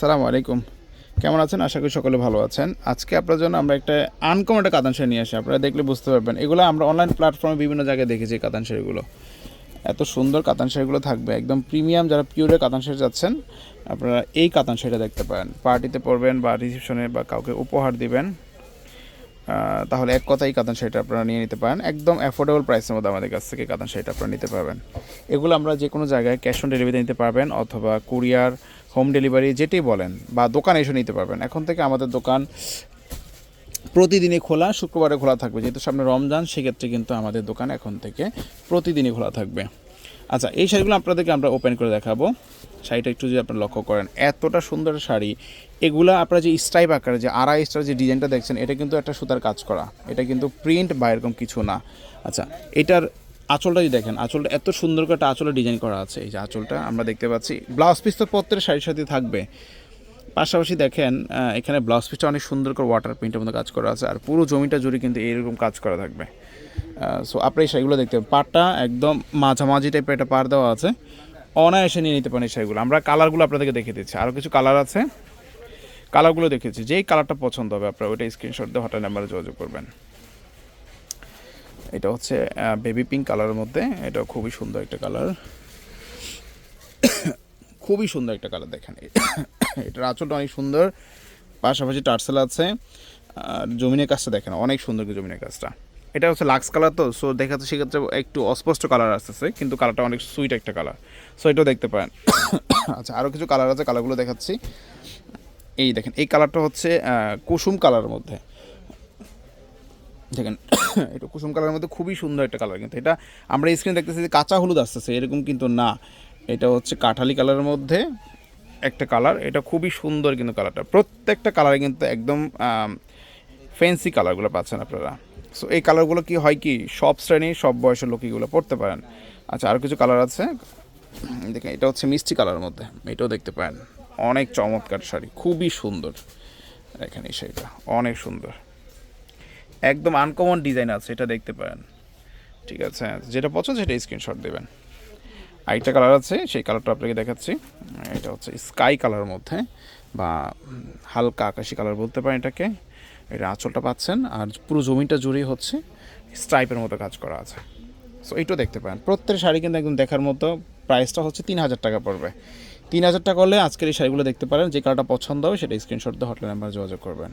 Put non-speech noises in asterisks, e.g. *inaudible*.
সালামু আলাইকুম। কেমন আছেন? আশা করি সকলে ভালো আছেন। আজকে আপনার জন্য আমরা একটা আনকমন একটা কাতান শাড়ি নিয়ে আসি। আপনারা দেখলে বুঝতে পারবেন। এগুলো আমরা অনলাইন প্ল্যাটফর্মে বিভিন্ন জায়গায় দেখেছি কাতান শাড়িগুলো। এত সুন্দর কাতান শাড়িগুলো থাকবে। একদম প্রিমিয়াম যারা পিওরের কাতান শাড়ি যাচ্ছেন আপনারা এই কাতান শাড়িটা দেখতে পারেন। পার্টিতে পরবেন বা রিসেপশনে বা কাউকে উপহার দিবেন তাহলে এক কথাই কাতান শাড়িটা আপনারা নিয়ে নিতে পারেন। একদম অ্যাফোর্ডেবল প্রাইসের মধ্যে আমাদের কাছ থেকে কাতান শাড়িটা আপনারা নিতে পারবেন। এগুলো আমরা যে কোনো জায়গায় ক্যাশ অন ডেলিভারিতে নিতে পারবেন অথবা কুরিয়ার হোম ডেলিভারি যেটাই বলেন বা দোকানে এসে নিতে পারবেন। এখন থেকে আমাদের দোকান প্রতিদিনই খোলা, শুক্রবারে খোলা থাকবে। যেহেতু সামনে রমজান, সেক্ষেত্রে কিন্তু আমাদের দোকান এখন থেকে প্রতিদিনই খোলা থাকবে। আচ্ছা এই শাড়িগুলো আপনাদেরকে আমরা ওপেন করে দেখাবো। শাড়িটা একটু যদি আপনারা লক্ষ্য করেন, এতটা সুন্দর শাড়ি। এগুলা আপনারা যে স্ট্রাইপ আকারে, যে আড়াই স্টার যে ডিজাইনটা দেখছেন, এটা কিন্তু একটা সুতার কাজ করা। এটা কিন্তু প্রিন্ট বা এরকম কিছু না। আচ্ছা এটার আঁচলটা যদি দেখেন আঁচলটা এত সুন্দর করে একটা আঁচলের ডিজাইন করা আছে। এই যে আঁচলটা আমরা দেখতে পাচ্ছি। ব্লাউজ পিস তো পত্রের শাড়ির সাথে থাকবে। পাশাপাশি দেখেন এখানে ব্লাউজ পিসটা অনেক সুন্দর করে ওয়াটার প্রিন্টের মতো কাজ করা আছে, আর পুরো জমিটা জুড়ে কিন্তু এইরকম কাজ করা থাকবে। সো আপনি এই শাড়িগুলো দেখতে পাটটা একদম মাঝামাঝি টাইপের একটা পার দেওয়া আছে। অনায়াসে নিয়ে নিতে পারেন এই শাড়িগুলো। আমরা কালারগুলো আপনাদেরকে দেখে দিচ্ছি। আরও কিছু কালার আছে। কালারগুলো দেখেছি যেই কালারটা পছন্দ হবে, আপনারা ওইটা স্ক্রিনশট দিয়ে হঠাৎ নাম্বারে যোগাযোগ করবেন। এটা হচ্ছে বেবি পিঙ্ক কালারের মধ্যে। এটা খুবই সুন্দর একটা কালার *coughs* খুবই সুন্দর একটা কালার দেখেন। *coughs* এটার আঁচলটা অনেক সুন্দর। পাশাপাশি টার্সেল আছে। আর জমিনের কাজটা দেখেন, অনেক সুন্দর জমিনের কাজটা। এটা হচ্ছে লাক্স কালার তো সো দেখা সেক্ষেত্রে একটু অস্পষ্ট কালার আসতেছে, কিন্তু কালারটা অনেক সুইট একটা কালার সো এটাও দেখতে পারেন। *coughs* আচ্ছা আরও কিছু কালার আছে কালারগুলো দেখাচ্ছি। এই দেখেন, এই কালারটা হচ্ছে কুসুম কালারের মধ্যে। দেখেন, *coughs* এটা কুসুম কালারের মধ্যে খুবই সুন্দর একটা কালার, কিন্তু এটা আমরা স্ক্রিনে দেখতেছি যে কাঁচা হলুদ আসতেছে, এরকম কিন্তু না। এটা হচ্ছে কাঠালি কালারের মধ্যে একটা কালার, এটা খুবই সুন্দর কিন্তু কালারটা। প্রত্যেকটা কালারে কিন্তু একদম ফ্যান্সি কালারগুলো পাচ্ছেন আপনারা। সো এই কালারগুলো কি হয় কি, সব শ্রেণির, সব বয়সের লোক এগুলো পড়তে পারেন। আচ্ছা আরও কিছু কালার আছে? *coughs* দেখেন, এটা হচ্ছে মিষ্টি কালারের মধ্যে, এটাও দেখতে পারেন। অনেক চমৎকার শাড়ি, খুবই সুন্দর। দেখেন এই শাড়িটা, অনেক সুন্দর। একদম আনকমন ডিজাইন আছে, এটা দেখতে পারেন। ঠিক আছে যেটা পছন্দ সেটা স্ক্রিনশট দেবেন। আরেকটা কালার আছে, সেই কালারটা আপনাকে দেখাচ্ছি। এটা হচ্ছে স্কাই কালারের মধ্যে, বা হালকা আকাশি কালার বলতে পারেন এটাকে। এটা আঁচলটা পাচ্ছেন, আর পুরো জমিটা জুড়েই হচ্ছে স্ট্রাইপের মতো কাজ করা আছে। সো এইটাও দেখতে পারেন। প্রত্যেক শাড়ি কিন্তু একদম দেখার মতো প্রাইসটা হচ্ছে তিন হাজার টাকা পড়বে। তিন হাজার টাকা হলে আজকের এই শাড়িগুলো দেখতে পারেন, যে কালারটা পছন্দ হবে সেটা স্ক্রিনশট দিয়ে হটলাইন নাম্বার যোগাযোগ করবেন।